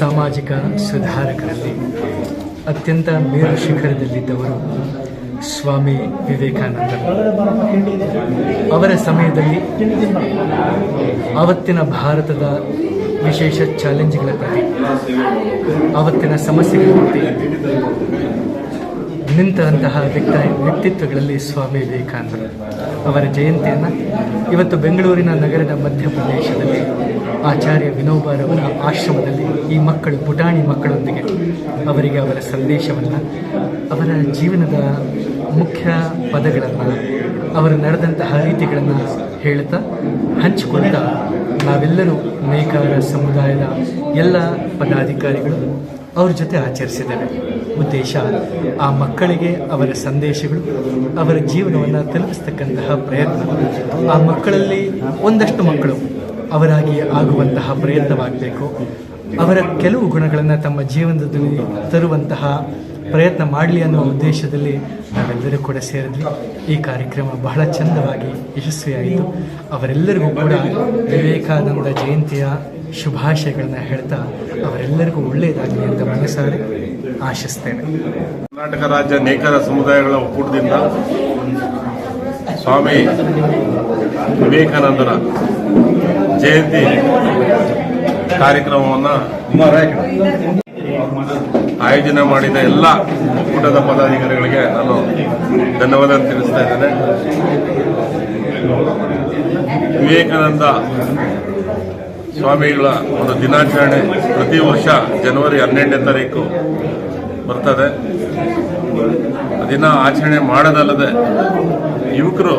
ಸಾಮಾಜಿಕ ಸುಧಾರಕರಲ್ಲಿ, ಅತ್ಯಂತ ಮೇರು ಶಿಖರದಲ್ಲಿದ್ದವರು ಸ್ವಾಮಿ ವಿವೇಕಾನಂದ ಅವರ ಸಮಯದಲ್ಲಿ ಆವತ್ತಿನ ಭಾರತದ ವಿಶೇಷ ಚಾಲೆಂಜ್ಗಳ ಪ್ರತಿ, ಆವತ್ತಿನ ಸಮಸ್ಯೆಗಳ ಪ್ರತಿ ನಿಂತಹ ವ್ಯಕ್ತ, ವ್ಯಕ್ತಿತ್ವಗಳಲ್ಲಿ ಸ್ವಾಮಿ ವಿವೇಕಾನಂದರು. ಅವರ ಜಯಂತಿಯನ್ನು ಇವತ್ತು ಬೆಂಗಳೂರಿನ ನಗರದ ಮಧ್ಯಪ್ರದೇಶದಲ್ಲಿ ಆಚಾರ್ಯ ವಿನೋಬಾರವರ ಆಶ್ರಮದಲ್ಲಿ ಈ ಮಕ್ಕಳು, ಪುಟಾಣಿ ಮಕ್ಕಳೊಂದಿಗೆ ಅವರಿಗೆ ಅವರ ಸಂದೇಶವನ್ನು, ಅವರ ಜೀವನದ ಮುಖ್ಯ ಪದಗಳನ್ನು, ಅವರು ನಡೆದಂತಹ ರೀತಿಗಳನ್ನು ಹೇಳ್ತಾ ಹಂಚಿಕೊಳ್ತಾ ನಾವೆಲ್ಲರೂ ನೇಕಾರ ಸಮುದಾಯದ ಎಲ್ಲ ಪದಾಧಿಕಾರಿಗಳು ಅವ್ರ ಜೊತೆ ಆಚರಿಸಿದ್ದೇವೆ. ಉದ್ದೇಶ, ಆ ಮಕ್ಕಳಿಗೆ ಅವರ ಸಂದೇಶಗಳು, ಅವರ ಜೀವನವನ್ನು ತಲುಪಿಸ್ತಕ್ಕಂತಹ ಪ್ರಯತ್ನ. ಆ ಮಕ್ಕಳಲ್ಲಿ ಒಂದಷ್ಟು ಮಕ್ಕಳು ಅವರಾಗಿ ಆಗುವಂತಹ ಪ್ರಯತ್ನವಾಗಬೇಕು. ಅವರ ಕೆಲವು ಗುಣಗಳನ್ನು ತಮ್ಮ ಜೀವನದಲ್ಲಿ ತರುವಂತಹ ಪ್ರಯತ್ನ ಮಾಡಲಿ ಅನ್ನುವ ಉದ್ದೇಶದಲ್ಲಿ ನಾವೆಲ್ಲರೂ ಕೂಡ ಸೇರಿದ್ವಿ. ಈ ಕಾರ್ಯಕ್ರಮ ಬಹಳ ಚಂದವಾಗಿ ಯಶಸ್ವಿಯಾಯಿತು. ಅವರೆಲ್ಲರಿಗೂ ಕೂಡ ವಿವೇಕಾನಂದ ಜಯಂತಿಯ ಶುಭಾಶಯಗಳನ್ನು ಹೇಳ್ತಾ ಅವರೆಲ್ಲರಿಗೂ ಒಳ್ಳೆಯದಾಗಲಿ ಅಂತ ಮನಸಾರೆ ಆಶಿಸ್ತೇನೆ. ಕರ್ನಾಟಕ ರಾಜ್ಯ ನೇಕರ ಸಮುದಾಯಗಳ ಒಕ್ಕೂಟದಿಂದ ಸ್ವಾಮಿ ವಿವೇಕಾನಂದರ ಜಯಂತಿ ಕಾರ್ಯಕ್ರಮವನ್ನು ಆಯೋಜನೆ ಮಾಡಿದ ಎಲ್ಲ ಕೂಟದ ಪದಾಧಿಕಾರಿಗಳಿಗೆ ನಾನು ಧನ್ಯವಾದ ತಿಳಿಸ್ತಾ ಇದ್ದೇನೆ. ವಿವೇಕಾನಂದ ಸ್ವಾಮಿಗಳ ಒಂದು ದಿನಾಚರಣೆ ಪ್ರತಿ ವರ್ಷ ಜನವರಿ ಹನ್ನೆರಡನೇ ತಾರೀಕು ಬರ್ತದೆ. ದಿನ ಆಚರಣೆ ಮಾಡೋದಲ್ಲದೆ ಯುವಕರು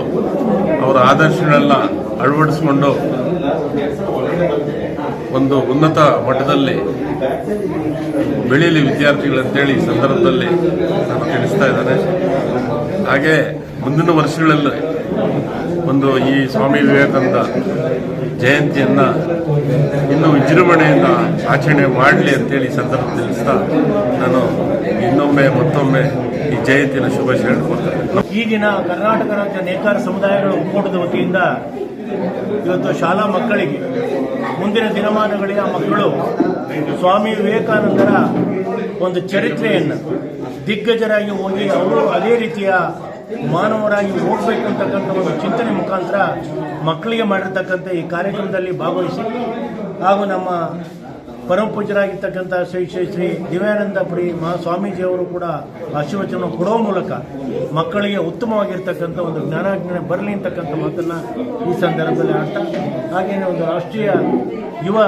ಅವರ ಆದರ್ಶನೆಲ್ಲ ಅಳವಡಿಸಿಕೊಂಡು ಒಂದು ಉನ್ನತ ಮಟ್ಟದಲ್ಲಿ ಬೆಳೀಲಿ ವಿದ್ಯಾರ್ಥಿಗಳಂತೇಳಿ ಈ ಸಂದರ್ಭದಲ್ಲಿ ನಾನು ತಿಳಿಸ್ತಾ ಇದ್ದಾನೆ. ಹಾಗೆ ಮುಂದಿನ ವರ್ಷಗಳಲ್ಲಿ ಒಂದು ಈ ಸ್ವಾಮಿ ವಿವೇಕಾನಂದ ಜಯಂತಿಯನ್ನು ಇನ್ನೂ ವಿಜೃಂಭಣೆಯಿಂದ ಆಚರಣೆ ಮಾಡಲಿ ಅಂತೇಳಿ ಸಂದರ್ಭ ತಿಳಿಸ್ತಾ ನಾನು ಇನ್ನೊಮ್ಮೆ ಮತ್ತೊಮ್ಮೆ ಈ ಜಯಂತಿನ ಶುಭಾಶಯ ಹೇಳ್ಕೊಡ್ತೇನೆ ಈ ದಿನ ಕರ್ನಾಟಕ ರಾಜ್ಯ ನೇಕಾರ ಸಮುದಾಯಗಳ ಒಕ್ಕೂಟದ ವತಿಯಿಂದ ಇವತ್ತು ಶಾಲಾ ಮಕ್ಕಳಿಗೆ ಮುಂದಿನ ದಿನಮಾನಗಳಿಗೆ ಆ ಮಕ್ಕಳು ಸ್ವಾಮಿ ವಿವೇಕಾನಂದರ ಒಂದು ಚರಿತ್ರೆಯನ್ನು ದಿಗ್ಗಜರಾಗಿ ಹೋಗಿ ಅವರು ಅದೇ ರೀತಿಯ ಮಾನವರಾಗಿ ಹೋಗ್ಬೇಕು ಅಂತಕ್ಕಂಥ ಒಂದು ಚಿಂತನೆ ಮುಖಾಂತರ ಮಕ್ಕಳಿಗೆ ಮಾಡಿರ್ತಕ್ಕಂಥ ಈ ಕಾರ್ಯಕ್ರಮದಲ್ಲಿ ಭಾಗವಹಿಸಿ ಹಾಗೂ ನಮ್ಮ ಪರಮ ಪೂಜ್ಯರಾಗಿರ್ತಕ್ಕಂಥ ಶ್ರೀ ಶ್ರೀ ಶ್ರೀ ದಿವ್ಯಾನಂದಪುರಿ ಮಹಾ ಸ್ವಾಮೀಜಿಯವರು ಕೂಡ ಆಶೀರ್ವಚನ ಕೊಡುವ ಮೂಲಕ ಮಕ್ಕಳಿಗೆ ಉತ್ತಮವಾಗಿರ್ತಕ್ಕಂಥ ಒಂದು ಜ್ಞಾನಾಜ್ಞಾನ ಬರಲಿ ಅಂತಕ್ಕಂಥ ಮಾತನ್ನು ಈ ಸಂದರ್ಭದಲ್ಲಿ ಆಡ್ತಾ ಹಾಗೆಯೇ ಒಂದು ರಾಷ್ಟ್ರೀಯ ಯುವ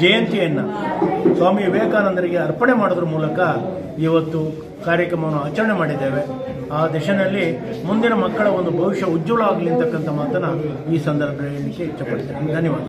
ಜಯಂತಿಯನ್ನು ಸ್ವಾಮಿ ವಿವೇಕಾನಂದರಿಗೆ ಅರ್ಪಣೆ ಮಾಡೋದ್ರ ಮೂಲಕ ಇವತ್ತು ಕಾರ್ಯಕ್ರಮವನ್ನು ಆಚರಣೆ ಮಾಡಿದ್ದೇವೆ. ಆ ದಿಶೆಯಲ್ಲಿ ಮುಂದಿನ ಮಕ್ಕಳ ಒಂದು ಭವಿಷ್ಯ ಉಜ್ವಲ ಆಗಲಿ ಅಂತಕ್ಕಂಥ ಮಾತನ್ನು ಈ ಸಂದರ್ಭದಲ್ಲಿ ಹೇಳಲಿಕ್ಕೆ ಧನ್ಯವಾದ.